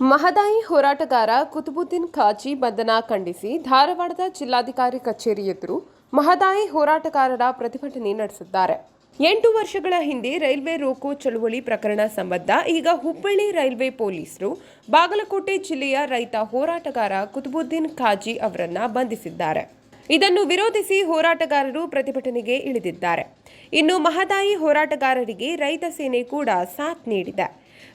ಮಹದಾಯಿ ಹೋರಾಟಗಾರ ಕುತುಬುದ್ದೀನ್ ಖಾಜಿ ಬಂಧನ ಖಂಡಿಸಿ ಧಾರವಾಡದ ಜಿಲ್ಲಾಧಿಕಾರಿ ಕಚೇರಿ ಎದುರು ಮಹದಾಯಿ ಹೋರಾಟಗಾರರ ಪ್ರತಿಭಟನೆ ನಡೆಸಿದ್ದಾರೆ. ಎಂಟು ವರ್ಷಗಳ ಹಿಂದೆ ರೈಲ್ವೆ ರೋಕೋ ಚಳುವಳಿ ಪ್ರಕರಣ ಸಂಬಂಧ ಈಗ ಹುಬ್ಬಳ್ಳಿ ರೈಲ್ವೆ ಪೊಲೀಸರು ಬಾಗಲಕೋಟೆ ಜಿಲ್ಲೆಯ ರೈತ ಹೋರಾಟಗಾರ ಕುತುಬುದ್ದೀನ್ ಖಾಜಿ ಅವರನ್ನ ಬಂಧಿಸಿದ್ದಾರೆ. ಇದನ್ನು ವಿರೋಧಿಸಿ ಹೋರಾಟಗಾರರು ಪ್ರತಿಭಟನೆಗೆ ಇಳಿದಿದ್ದಾರೆ. ಇನ್ನು ಮಹದಾಯಿ ಹೋರಾಟಗಾರರಿಗೆ ರೈತ ಸೇನೆ ಕೂಡ ಸಾಥ್ ನೀಡಿದೆ.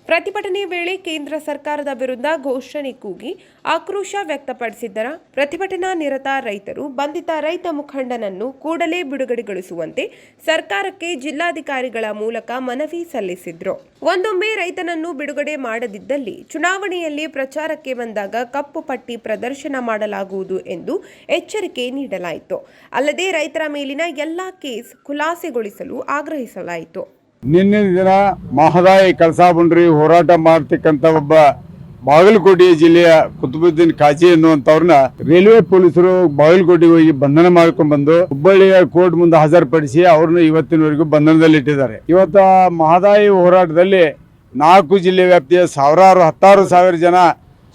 ಪ್ರತಿಭಟನೆ ವೇಳೆ ಕೇಂದ್ರ ಸರ್ಕಾರದ ವಿರುದ್ಧ ಘೋಷಣೆ ಕೂಗಿ ಆಕ್ರೋಶ ವ್ಯಕ್ತಪಡಿಸಿದ್ದರ ಪ್ರತಿಭಟನಾ ನಿರತ ರೈತರು ಬಂಧಿತ ರೈತ ಮುಖಂಡನನ್ನು ಕೂಡಲೇ ಬಿಡುಗಡೆಗೊಳಿಸುವಂತೆ ಸರ್ಕಾರಕ್ಕೆ ಜಿಲ್ಲಾಧಿಕಾರಿಗಳ ಮೂಲಕ ಮನವಿ ಸಲ್ಲಿಸಿದ್ರು. ಒಂದೊಮ್ಮೆ ರೈತನನ್ನು ಬಿಡುಗಡೆ ಮಾಡದಿದ್ದಲ್ಲಿ ಚುನಾವಣೆಯಲ್ಲಿ ಪ್ರಚಾರಕ್ಕೆ ಬಂದಾಗ ಕಪ್ಪು ಪಟ್ಟಿ ಪ್ರದರ್ಶನ ಮಾಡಲಾಗುವುದು ಎಂದು ಎಚ್ಚರಿಕೆ ನೀಡಲಾಯಿತು. ಅಲ್ಲದೆ ರೈತರ ಮೇಲಿನ ಎಲ್ಲಾ ಕೇಸ್ ಖುಲಾಸೆಗೊಳಿಸಲು ಆಗ್ರಹಿಸಲಾಯಿತು. ನಿನ್ನೆ ದಿನ ಮಹದಾಯಿ ಕಳಸಾ ಬಂಡ್ರಿ ಹೋರಾಟ ಮಾಡ್ತಕ್ಕಂಥ ಒಬ್ಬ ಬಾಗಲಕೋಟೆ ಜಿಲ್ಲೆಯ ಕುತುಬುದ್ದೀನ್ ಕಾಜಿ ಎನ್ನುವಂತವ್ರನ್ನ ರೈಲ್ವೆ ಪೊಲೀಸರು ಬಾಗಲಕೋಟೆಗೆ ಹೋಗಿ ಬಂಧನ ಮಾಡ್ಕೊಂಡ್ ಬಂದು ಹುಬ್ಬಳ್ಳಿಯ ಕೋರ್ಟ್ ಮುಂದೆ ಹಾಜರುಪಡಿಸಿ ಅವ್ರನ್ನ ಇವತ್ತಿನವರೆಗೂ ಬಂಧನದಲ್ಲಿ ಇಟ್ಟಿದ್ದಾರೆ ಇವತ್ತ ಮಹದಾಯಿ ಹೋರಾಟದಲ್ಲಿ ನಾಲ್ಕು ಜಿಲ್ಲೆ ವ್ಯಾಪ್ತಿಯ ಸಾವಿರಾರು ಹತ್ತಾರು ಸಾವಿರ ಜನ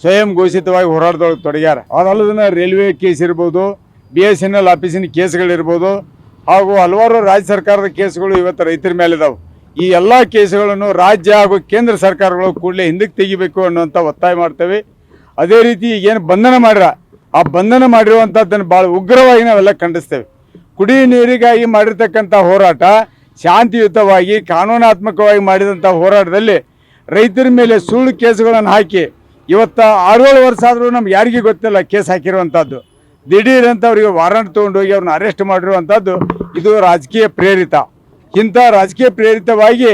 ಸ್ವಯಂ ಘೋಷಿತವಾಗಿ ಹೋರಾಟದೊಳಗೆ ತೊಡಗ್ಯಾರ. ಅದಲ್ಲದನ್ನ ರೈಲ್ವೆ ಕೇಸ್ ಇರ್ಬೋದು ಬಿ ಎಸ್ ಎನ್ ಎಲ್ ಆಫೀಸಿನ ಕೇಸ್ಗಳಿರ್ಬೋದು ಹಾಗೂ ಹಲವಾರು ರಾಜ್ಯ ಸರ್ಕಾರದ ಕೇಸ್ಗಳು ಇವತ್ತು ರೈತರ ಮೇಲೆ ಇದಾವೆ ಈ ಎಲ್ಲ ಕೇಸುಗಳನ್ನು ರಾಜ್ಯ ಹಾಗೂ ಕೇಂದ್ರ ಸರ್ಕಾರಗಳು ಕೂಡಲೇ ಹಿಂದಕ್ಕೆ ತೆಗಿಬೇಕು ಅನ್ನುವಂಥ ಒತ್ತಾಯ ಮಾಡ್ತೇವೆ. ಅದೇ ರೀತಿ ಏನು ಬಂಧನ ಮಾಡ್ಯಾರ ಆ ಬಂಧನ ಮಾಡಿರುವಂಥದ್ದನ್ನು ಭಾಳ ಉಗ್ರವಾಗಿ ನಾವೆಲ್ಲ ಖಂಡಿಸ್ತೇವೆ. ಕುಡಿ ನೀರಿಗಾಗಿ ಮಾಡಿರ್ತಕ್ಕಂಥ ಹೋರಾಟ, ಶಾಂತಿಯುತವಾಗಿ, ಕಾನೂನಾತ್ಮಕವಾಗಿ ಮಾಡಿದಂಥ ಹೋರಾಟದಲ್ಲಿ ರೈತರ ಮೇಲೆ ಸುಳ್ಳು ಕೇಸುಗಳನ್ನು ಹಾಕಿ, ಇವತ್ತ ಆರೇಳು ವರ್ಷ ಆದರೂ ನಮ್ಗೆ ಯಾರಿಗೂ ಗೊತ್ತಿಲ್ಲ ಕೇಸ್ ಹಾಕಿರುವಂಥದ್ದು ಅಂತ ಅವರಿಗೆ ವಾರಂಟ್ ತೊಗೊಂಡೋಗಿ ಅವ್ರನ್ನ ಅರೆಸ್ಟ್ ಮಾಡಿರುವಂಥದ್ದು ಇದು ರಾಜಕೀಯ ಪ್ರೇರಿತ. ಇಂಥ ರಾಜಕೀಯ ಪ್ರೇರಿತವಾಗಿ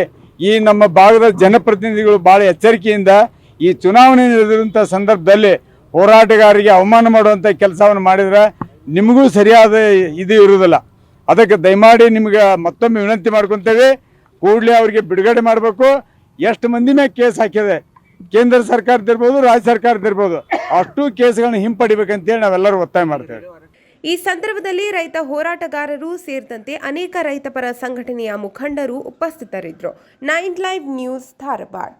ಈ ನಮ್ಮ ಭಾಗದ ಜನಪ್ರತಿನಿಧಿಗಳು ಭಾಳ ಎಚ್ಚರಿಕೆಯಿಂದ ಈ ಚುನಾವಣೆ ನಡೆದಿರುವಂಥ ಸಂದರ್ಭದಲ್ಲಿ ಹೋರಾಟಗಾರರಿಗೆ ಅವಮಾನ ಮಾಡುವಂಥ ಕೆಲಸವನ್ನು ಮಾಡಿದ್ರೆ ನಿಮಗೂ ಸರಿಯಾದ ಇದು ಇರುವುದಿಲ್ಲ. ಅದಕ್ಕೆ ದಯಮಾಡಿ ನಿಮಗೆ ಮತ್ತೊಮ್ಮೆ ವಿನಂತಿ ಮಾಡ್ಕೊತೇವೆ, ಕೂಡಲೇ ಅವರಿಗೆ ಬಿಡುಗಡೆ ಮಾಡಬೇಕು. ಎಷ್ಟು ಮಂದಿ ಮೇಲೆ ಕೇಸ್ ಹಾಕಿದೆ? ಕೇಂದ್ರ ಸರ್ಕಾರದಿರ್ಬೋದು ರಾಜ್ಯ ಸರ್ಕಾರದಿರ್ಬೋದು ಅಷ್ಟು ಕೇಸ್ಗಳನ್ನ ಹಿಂಪಡಿಬೇಕಂತೇಳಿ ನಾವೆಲ್ಲರೂ ಒತ್ತಾಯ ಮಾಡ್ತೇವೆ. ಈ ಸಂದರ್ಭದಲ್ಲಿ ರೈತ ಹೋರಾಟಗಾರರು ಸೇರಿದಂತೆ ಅನೇಕ ರೈತಪರ ಸಂಘಟನೆಯ ಮುಖಂಡರು ಉಪಸ್ಥಿತರಿದ್ದರು. Nine live news Dharwad.